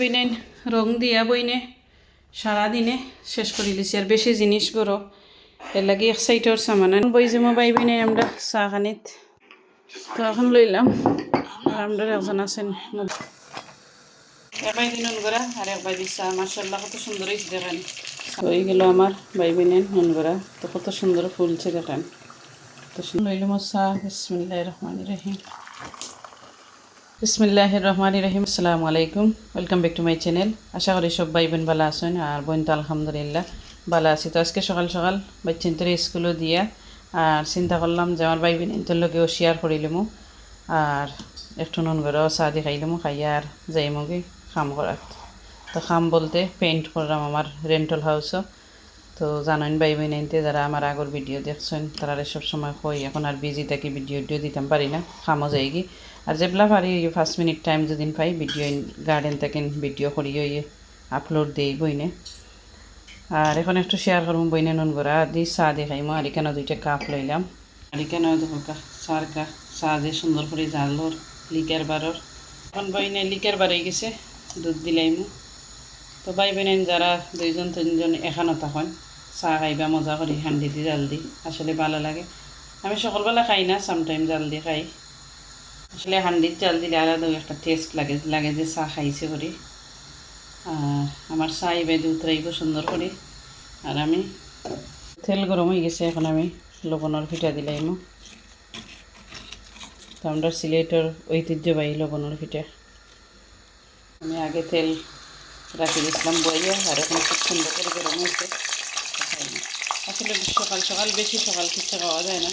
বইনেন রং দিয়া বইনে সারাদিনে শেষ করে দিছি। আর বেশি জিনিস করো এর লাগে এক এক্সাইটর সামান। বই যে বাই বইনে আমরা চা খানিত। তো এখন লইলাম, আর আমরা একজন আছেন। একবাই দিন করা আর একবাই দিচ্ছা মার্শাল্লাহ কত সুন্দর হয়েছে দেখেন। হয়ে গেল আমার ভাই বোনের নুন করা তো কত সুন্দর ফুলছে দেখেন। তো লইলাম চা। বিসমিল্লাহ রহমান রহিম। বিসমিল্লাহ রহমান রহিম আসসালামু আলাইকুম welcome back to my channel. আশা করি সব ভাই বোন ভালো আছেন আর বোন তো আলহামদুলিল্লাহ ভালো আছি। তো আজকে সকাল সকাল বাচ্চান্তরে স্কুলও দিয়া আর চিন্তা করলাম যে আমার ভাই বোন ইন্তর লগেও শেয়ার করিলামো আর একটু নুন করেও চা দি খাইলামো খাইয়া আর যাইমগে খাম করাত তো খাম বলতে পেইন্ট করলাম আমার রেন্টাল হাউসও তো জানেন ভাই বোনতে যারা আমার আগর ভিডিও দেখছেন তারা সব সময় কই, এখন আর বিজি থাকি ভিডিও টিডিও দিতাম পারি না, খামো যায় কি আর যেগুলা পারি, ওই মিনিট টাইম যেদিন পাই ভিডিও গার্ডেন থেকে ভিডিও করি, ওই আপলোড দিই বইনে। আর এখন একটু শেয়ার করব বইনে নুন করা দি চা দিয়ে খাইমো আর এখানে দুইটা কাপ লইলাম। আর এখানে দেখো কা, চার কা চা দিয়ে সুন্দর করে জালর লিকার বারর। এখন বইনে লিকার বাড়াই গেছে, দুধ দিলাইমু তো ভাই বোনেন, যারা দুইজন, তিনজন এখানো তখন চা খাইবা, মজা করি হান্ডি দি, জাল দি, আসলে ভালো লাগে। আমি সকালবেলা খাই না সামটাইম জাল দিয়ে খাই। আসলে হান্ডির জাল দিলে আলাদা একটা টেস্ট লাগে লাগে যে চা খাইছে করি। আর আমার চা এবার দুধ রাইব সুন্দর করে। আর আমি তেল গরম হয়ে গেছে, এখন আমি লবণের পিঠা দিলাইমো তো আমরা সিলেটের ঐতিহ্যবাহী লবণের পিঠা আমি আগে তেল রাখি দিয়েছিলাম বইয়ে, আর এখন খুব সুন্দর করে গরম হয়েছে। আসলে সকাল সকাল বেশি সকাল কিছু খাওয়া যায় না।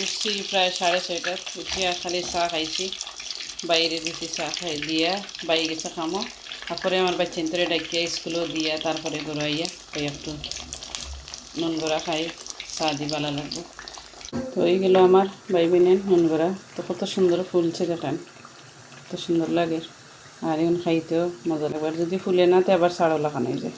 উঠছি প্রায় সাড়ে ছয়টা উঠিয়া খালি চা খাইছি। বাইরে দিছি চা খাই দিয়া, বাইরে গেছে খামো। তারপরে আমার বাচ্চান্তরে ডাকিয়া স্কুলেও দিয়া, তারপরে গড়াইয়া ওই একটু নুন গড়া খাই, চা দি ভালো লাগবে। তো এই গেল আমার ভাই বোনের নুন গড়া তো কত সুন্দর ফুলছে দেখেন কত সুন্দর লাগে। আর এখন খাইতেও মজা লাগবে। যদি ফুলে না, তো আবার ছাড়ও লাগানো যায়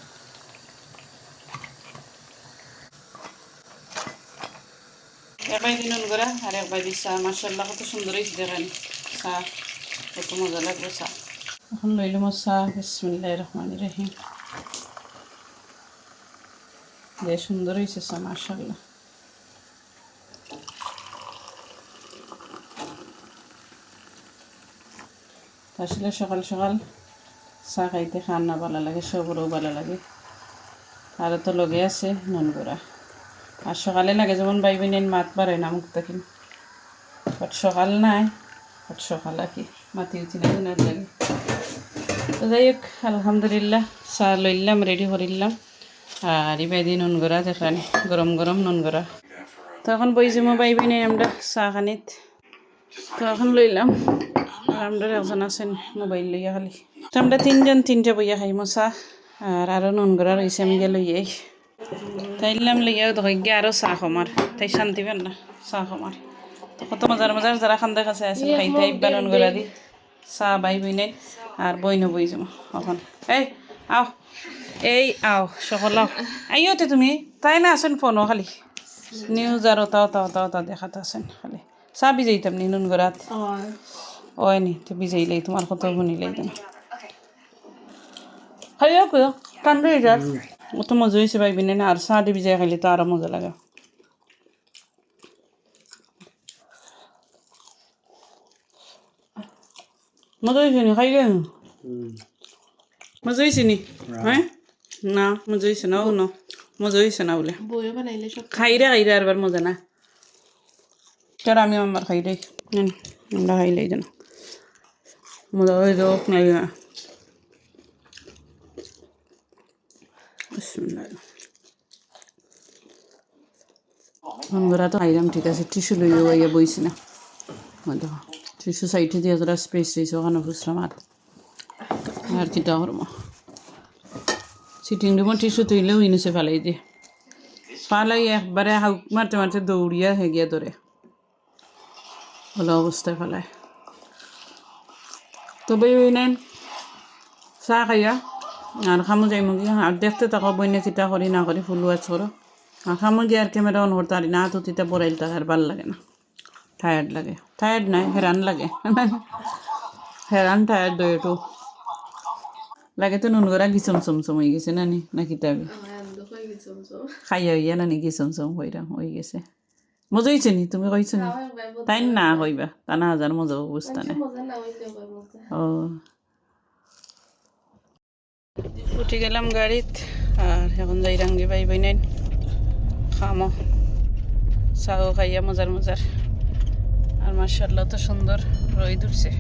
একবাই দিন করা আর একবাই দিই চা মার্শাল্লাহ কত সুন্দর হয়েছে দেখেন। চা, কত মজা লাগবে চা। এখন লইলাম চা বিসমিল্লাহ রহমান রহিম। যে সুন্দর হয়েছে চা মার্শাল্লাহ আসলে সকাল সকাল চা খাইতে খান না ভালো লাগে, সবরও ভালো লাগে। আর তো লগে আছে নুন গুঁড়া আর সকালে লাগে যেমন ভাই বোনের মাত বাড়ে না মুখ থাকি বাট সকাল নাই, বাট সকাল আর কি, মাতি উঠি না লাগে। তো যাই হোক, আলহামদুলিল্লাহ, চা লইলাম রেডি করিলাম। আর দিন নুন গড়া দেখেন গরম গরম নুন গড়া তো এখন বইছি মো ভাই বোনে আমরা চা খানিত। তো এখন লইলাম। আমরা একজন আছেন মোবাইল লইয়া খালি। তো আমরা তিনজন তিনটা বইয়া খাইমো চা আর আরও নুন গড়া রয়েছে আমি গিয়ে লইয়াই তাইলাম লইয়া দেখি গিয়ে আরও চাহ কমার তাই শান্তি পান না, চাহ কমার কত মজার মজার যারা খান্দা কাছে আছে খাইতে আইবা নুন গড়া দি চাহ বাই বই নাই আর বই নবই যাব এখন এই, আও এই আও সকল আও। আইওতে তুমি, তাই না আছেন ফোনও খালি। নিউজ আর তাও তাও তাও তাও দেখাতে আছেন খালি। চাহ বিজাইতাম নি নুন গড়াত ওই নি তো বিজাইলেই তোমার কত শুনিলেই তুমি খাইও কেউ ঠান্ডা হয়ে যাক অত মজা হয়েছে পাইবি না আর চাহ দিয়ে ভিজাই খাইলে তো আরও মজা লাগে মজা হয়েছে নি খাইলে মজা হয়েছে নি হ্যাঁ না মজা হয়েছে না ও না মজা হয়েছে না বলে খাইরে খাইরে আরবার মজা না চল আমি আমার খাই রে আমরা খাইলেই যেন মজা হয়ে যাওক নাই আমরা তো আইলাম ঠিক আছে টিস্যু লইও আইয়া বইছি না টিস্যু সাইডে দিয়ে তোরা স্পেস রয়েছে ওখানে বুঝলাম আর আর কিটা করব সিটিং রুমও টিস্যু তুইলেও ইনিছে ফেলাই দিয়ে পালাই একবারে হাউক মারতে মারতে দৌড়িয়া হয়ে গিয়া ধরে ভালো অবস্থায় ফেলায় তবে ওই নেন চাহ খাইয়া। আর খামো যাই মুগি। আর দেখতে থাকো বইনে চিটা করি না করি ফুল ওয়াচ করো আর খামো গিয়ে আর ক্যামেরা অন করতে পারি না তো তিতা পড়াইল তাকে আর ভালো লাগে না। টায়ার্ড লাগে। টায়ার্ড নাই হেরান লাগে। হেরান টায়ার্ড দই একটু লাগে তো নুন গড়া গিচম চমচম হয়ে গেছে নানি না কিতাবে আমার আনন্দ গেছে চমচম খাইয়া হইয়া নানি গিচম চম হইরা হয়ে গেছে। মজা হয়েছে নি? তুমি কইছো নি? আমার ভাই বলতে তাই না কইবা? তা না হাজার মজা অবস্থা নেই। না ও। উঠে গেলাম গাড়িত আর এখন যাই রাঙ্গি বাই বাই নাইন খামো। চাও খাইয়া মজার মজার। আর মার্শাল্লাহ তো সুন্দর রোদ উঠছে।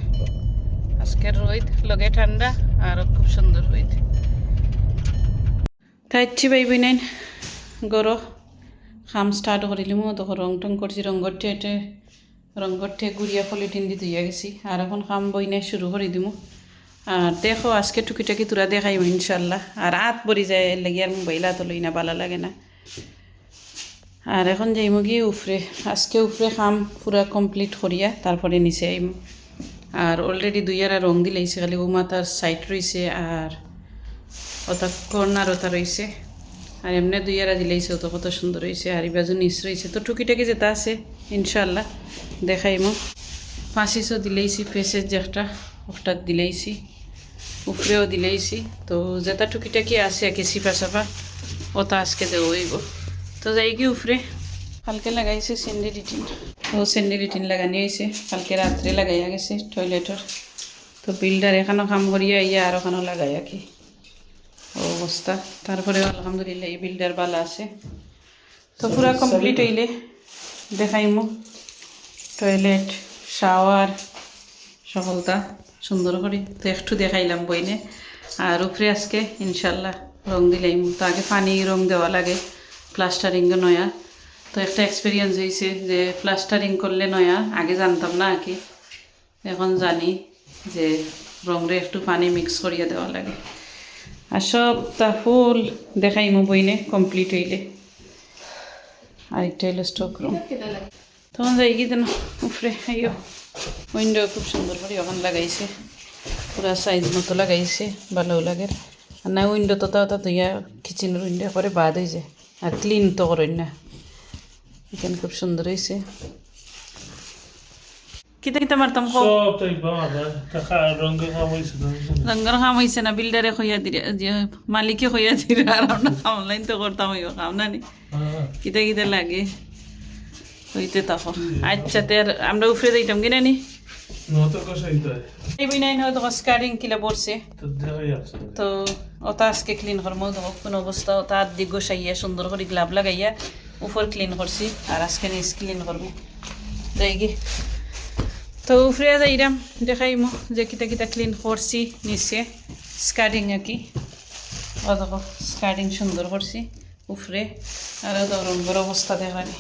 আজকের রোদ লগে ঠান্ডা আর খুব সুন্দর রোদ। খাইছি বাই বাই নাইন গরো। খাম স্টার্ট করিলি মো তখন রং টং করছি রঙর ঠেটে রঙর ঠে গুড়িয়া পলিটিন দিয়ে ধুইয়া গেছি আর এখন খাম বই নাই শুরু করে দিমু। আর দেখো, আজকে টুকিটাকি তোরা দেখাইব ইনশাল্লাহ। আর হাত পরি যায়, লাগি আর মোবাইল হাত লই না ভালো লাগে না। আর এখন যাইমু গিয়ে উফরে আজকে উফরে খাম পুরা কমপ্লিট করিয়া তারপরে নিচে আইম আর অলরেডি দুইয়ারা রং দিলাইছে খালি ও মাথার সাইড রইছে আর ওটা কর্নার ওটা রইছে আর এমনি দুইয়ারা দিলাইছে ওটা কত সুন্দর হয়েছে আর ইবাজু নিচ রয়েছে তো টুকিটাকি যেটা আছে ইনশাল্লাহ দেখাইমু। পাঁচিশও দিলেইছি ফেসের যেটা ওটা দিলেইছি, উপরেও দিলেইছি, তো যেটা টুকিটাকি আছে আর কি সিপা সাপা ওটা আজকে দেবো হইব। তো যাই কি উপরে, কালকে লাগাইছে স্যান্ডি রিটিন। ও স্যান্ডি রিটিন লাগানি হয়েছে কালকে রাত্রে লাগাইয়া গেছে টয়লেটর তো বিল্ডার এখানেও কাম করিয়া ইয়া আর ওখানেও লাগাই কি। অবস্থা। তারপরে আলহামদুলিল্লাহ এই বিল্ডার বালা আছে। তো পুরা কমপ্লিট হইলে দেখাইমু। টয়লেট শাওয়ার সকলটা সুন্দর করে তো একটু দেখাইলাম বইনে। আর উপরে আজকে ইনশাল্লাহ রং দিলাম তো আগে পানি রং দেওয়া লাগে প্লাস্টারিং নয়া। তো একটা এক্সপিরিয়েন্স হয়েছে যে প্লাস্টারিং করলে নয়া আগে জানতাম না আর কি এখন জানি যে রংরে একটু পানি মিক্স করিয়ে দেওয়া লাগে। আর সবটা ফুল দেখাই দেখাইমু বইনে কমপ্লিট হইলে আর একটা হইল স্টক রুম তখন যাই কি দেন উপরে আইও উইন্ডো খুব সুন্দর করে ওখান লাগাইছে পুরা সাইজ মতো লাগাইছে ভালো লাগে আর না উইন্ডো তো তাও তো ইয়া কিচেনের উইন্ডো করে বাদ হয়ে যায় আর ক্লিন তো করেন না এখানে খুব সুন্দর হয়েছে কিতা কিতা মারতাম কো সবটাই বাবা টাকা রঙে খাওয়াইছে রঙের কাম হয়েছে না বিল্ডারে খইয়া দিলে যে মালিকে খইয়া দিলে আর আমরা অনলাইন তো করতাম হইব কাম না নি কিতা কিতা লাগে হইতে তাকো আচ্ছা তে আমরা উপরে যাইতাম কিনা নি নত কষাই এই বই নাই হয়তো স্কারিং কিলা পড়ছে তো দেখাই আছে তো ওটা আজকে ক্লিন করব দেখো কোন অবস্থা ওটা হাত দিক গোসাইয়া সুন্দর করে গ্লাভ লাগাইয়া উপর ক্লিন করছি আর আজকে নিচ ক্লিন করব যাই কি তো উপরে যাইরাম দেখাইমো যে কিতা কিতা ক্লিন করছি নিচে স্কার্টিং আর কি ও দেখো সুন্দর করছি উফরে আর ও রঙের অবস্থা দেখানি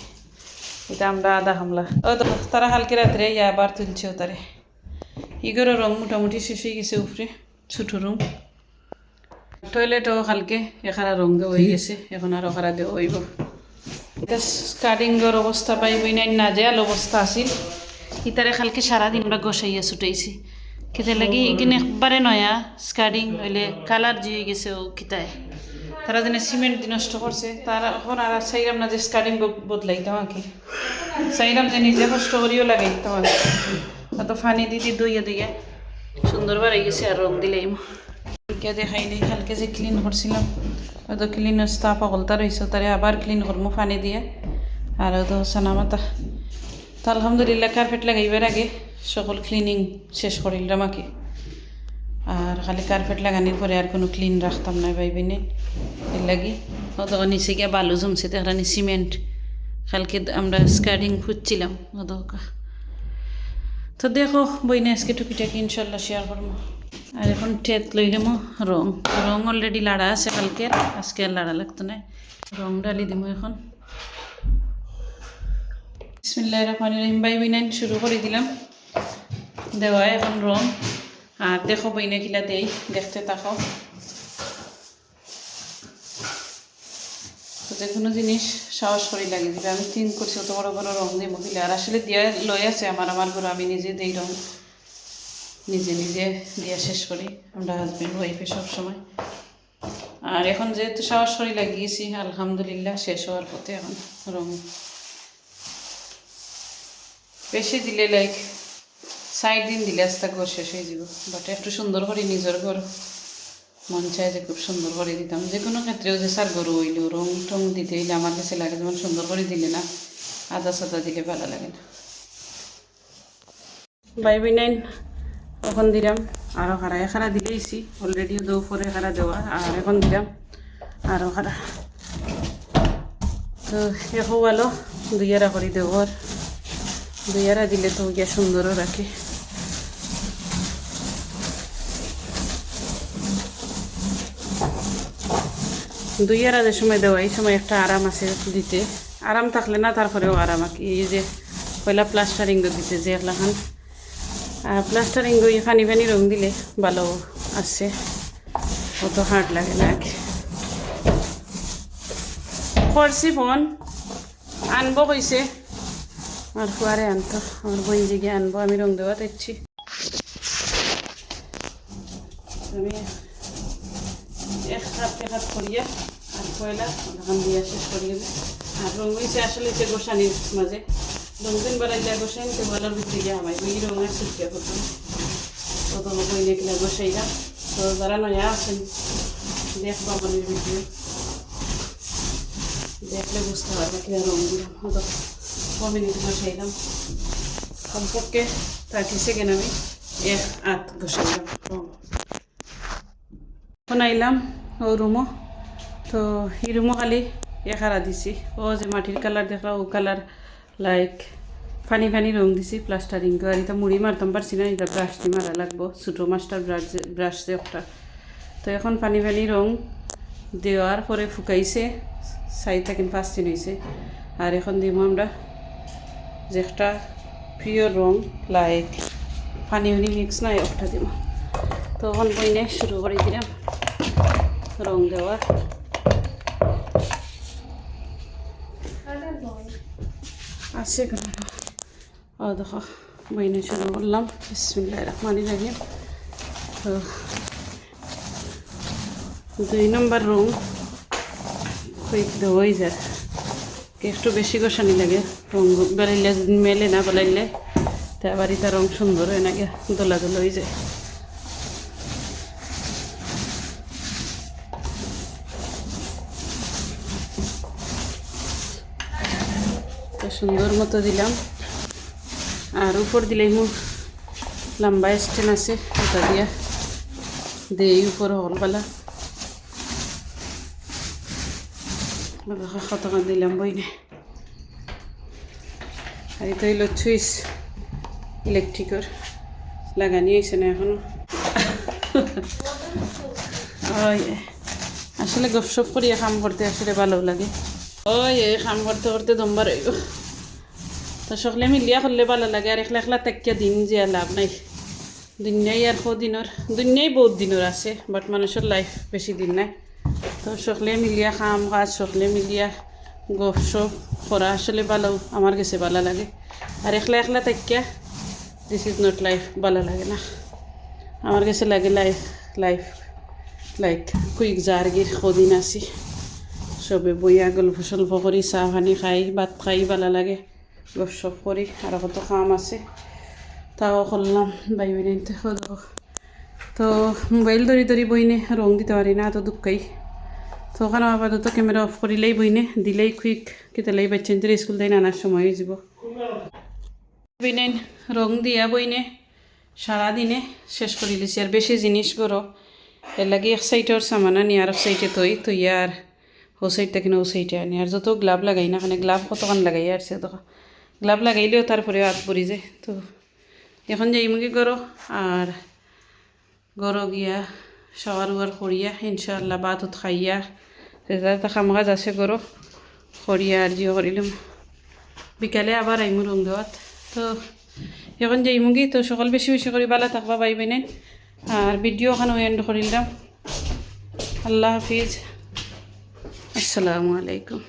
এটা আমরা আধা হামলা ও দেখো তারা হালকে রাত্রে ইয়া আবার তুলছে ও তারে ইগোরও রং মোটামুটি শেষ হয়ে গেছে উফরে ছোটো রুম টয়লেটও কালকে এখানে রং হয়ে গেছে এখন আর ওখানে দেওয়া হইব এটা স্কার্টিংয়ের অবস্থা পাইবই নাই নাজেয়াল অবস্থা আছিল ইতারে কালকে সারাদিন আমরা গোসাইয়া ছুটাইছি। কেতে লাগি এখানে একবারে নয়া স্কার্টিং হইলে কালার জিয়ে গেছে ও কিতায় তারা যেন সিমেন্ট নষ্ট করছে, তারা এখন আর চাইলাম না যে স্কার্টিং বদলাইতাম আর কি চাইলাম যে নিজে কষ্ট করিও লাগাইতাম আর কি। অত ফানি দিদি দইয়া দিয়ে সুন্দর বাড়ি গেছে আর রং দিলেই কালকে দেখাইনি কালকে যে ক্লিন করছিলাম হয়তো ক্লিন স্টাফ অকলতা রয়েছে, তারে আবার ক্লিন করব পানি দিয়ে। আর তো সানা মাতা তো আলহামদুলিল্লাহ কার্পেট লাগাইবার আগে সকল ক্লিনিং শেষ করিলাম আগে। আর খালি কার্পেট লাগানোর পরে আর কোনো ক্লিন রাখতাম না ভাইবিনে এর লাগি তখন নিচে গিয়ে বালু জমছে তেহরানি সিমেন্ট কালকে আমরা স্কার্টিং খুঁজছিলাম দোকা তো দেখো বইনে আজকে টুকিটাকি ইনশাল্লাহ শেয়ার করব। আর এখন টেত লইলাম রং। রং অলরেডি লাড়া আছে কালকে আজকে আর লাড়া লাগতো না। রং ডালি দিমু এখন। বিসমিল্লাহ রহমান রহিম। বাই বিনাইন শুরু করে দিলাম। দেওয়া এখন রং। আর দেখো বইনে কিলা দেই, দেখতে থাকো। যে কোনো জিনিস সাহস করে লাগে দিবে। আমি তিন করছি অত বড় বড় রং দিয়ে মহিলা আর আসলে দিয়া লই আছে আমার আমার ঘরে আমি নিজে দেই রং। নিজে নিজে দিয়া শেষ করি। আমরা হাজব্যান্ড ওয়াইফে সবসময়। আর এখন যেহেতু সাহস করে লাগিয়েছি, আলহামদুলিল্লাহ, শেষ হওয়ার পথে এখন রং। বেশি দিলে লাইক সাইড দিন দিলে আস্তে ঘর শেষ হয়ে যাব। বাট একটু সুন্দর করে নিজের ঘর, মন চায় যে খুব সুন্দর করে দিতাম। যে কোনো ক্ষেত্রেও যে সার গরু হইলেও রং টং দিতে হইলে আমার কাছে লাগে যেমন সুন্দর করে দিলে না, আদা সাদা দিলে ভালো লাগে না। বাই বাই নাইন, এখন দিলাম। আরও খারা এখারা দিলেইছি অলরেডি দৌ পরে খারা দেওয়া, আর এখন দিলাম। আরও খারা তো এখন ভালো দুইয়ারা করে দেবো আর দুইয়ারা দিলে তো গিয়া সুন্দরও রাখে দুই আড়াদের সময় দেওয়া, এই সময় একটা আরাম আছে দিতে। আরাম থাকলে না, তারপরেও আরাম আর কি এই যে পয়লা প্লাস্টারিং দিতে যে একলাখান আর প্লাস্টারিং গই ফানি ফানি রং দিলে ভালো আসছে অত হার্ড লাগে না কি করছি ফোন, আনব কইছে। আর ফুয়ারে আনতো আমার বোন জিগে আনব আমি রং দেওয়া দেখছি আমি এক হাত এক হাত করিয়া আর কয়লা ওখান দিয়ে শেষ করিয়ে। আর রং হয়েছে আসলে যে গোসানির মাঝে রঙিন বাড়াইলে গোসাইন তো ভালোর ভিতরে গিয়ে আমায় ওই রঙের শিক্ষা করতাম তত বই দেখলে গোসাইলাম তো যারা নয়া আছেন দেখবা মনের ভিডিও দেখলে বুঝতে পারবে কি রং দিলাম মিনিট বসাইলাম কমপক্ষে থার্টি সেকেন্ড আমি এক আট বসাইলাম এখন আইলাম ও রুমও তো এই রুমও খালি এখারা দিছি। ও যে মাটির কালার দেখলা ও কালার লাইক ফানি ফানি রং দিছি প্লাস্টারিং আর এটা মুড়ি মারতাম, পারছি না এটা ব্রাশ দিয়ে মারা লাগবো। ছোটো মাস্টার ব্রাশ ব্রাশ যে একটা। তো এখন পানি ফানি রং দেওয়ার পরে ফুকাইছে চাই থাকেন পাঁচ দিন হয়েছে আর এখন দিব আমরা যে একটা প্রিয় রং লাইক পানি ফানি মিক্স নাই একটা দিব তো এখন বইনে শুরু করে দিলাম, রং দেওয়া আছে ও, দেখো, বইনে শুরু করলাম। বিসমিল্লাহ রহমান রাহিম। তো দুই নম্বর কুইক দেওয়াই যায়। একটু বেশি গোসানি লাগে। রং বেলাইলে মেলে না বেলাইলে, তা আবার এটা রং সুন্দর হয় নাকি দোলা দোলা হয়ে যায়। সুন্দর মতো দিলাম। আর উপর দিলেই মোৰ লম্বা স্টেন আছে, ওটা দিয়া। দেই উপর হলবেলা। কত দিলাম বইনে আর এটা হইল সুইচ ইলেকট্রিকের লাগানি হয়েছে না এখনও আসলে গপসপ করিয়া কাম করতে আসলে ভালো লাগে ওই এই কাম করতে করতে দমবার হইব তো সকলে মিলিয়া করলে ভালো লাগে আর একলা একলা তাকিয়া দিন যে লাভ নাই দুনিয়াই আর দিনের দুনিয়াই বহুত দিনের আছে বাট মানুষের লাইফ বেশি দিন নাই তো সকলে মিলিয়া কাম কাজ সকলে মিলিয়া গপ সপ করা আসলে ভালো আমার কাছে ভালো লাগে। আর একলা একলা তাকিয়া দিস ইজ নট লাইফ ভালো লাগে না। আমার কাছে লাগে লাইফ লাইফ লাইক কুইক জার্গির কদিন আছি। সবে বইয়া গল্প সল্প করি চাহ পানি খাই, ভাত খাই ভালো লাগে গপ করি আর কত কাম আছে। তাও করলাম বাই বেরিয়ে তো মোবাইল ধরি ধরি বইনে রং দিতে পারি না এত দুঃখাই। তো ওখানে আপাতত ক্যামেরা অফ করিলেই বইনে দিলেই কুইক কেতালেই বাচ্চা স্কুল তাই নানার সময় যাব। বইনে রং দিয়া বইনে সারাদিনে শেষ করে লিছি আর বেশি জিনিস করো এর লাগে এক সাইডের সামান আনি আর এক সাইডে তৈ তৈ আর ও সাইড থেকে ও সাইডে আনি। আর যত গ্লাভ লাগাই না খানে গ্লাভ কতক্ষণ লাগাই আর সে তো গ্লাভ লাগাইলেও তারপরে হাত পরি যায়। তো, এখন যাই মুখে করো আর গরো গিয়া শাওয়ার উয়ার করিয়া ইনশাআল্লাহ বাতত খাইয়া সেটা কাম কাজ আছে গরো করিয়া আর জিও করিলাম বিকালে আবার আইমু রং দেওয়াত তো, এখন যাই মুগি তো, সকাল বেশি বেশি করে ভালো থাকবা পাইবে না আর ভিডিও ওখানে এন্ড করিলাম আল্লাহ হাফিজ। আসসালামু আলাইকুম।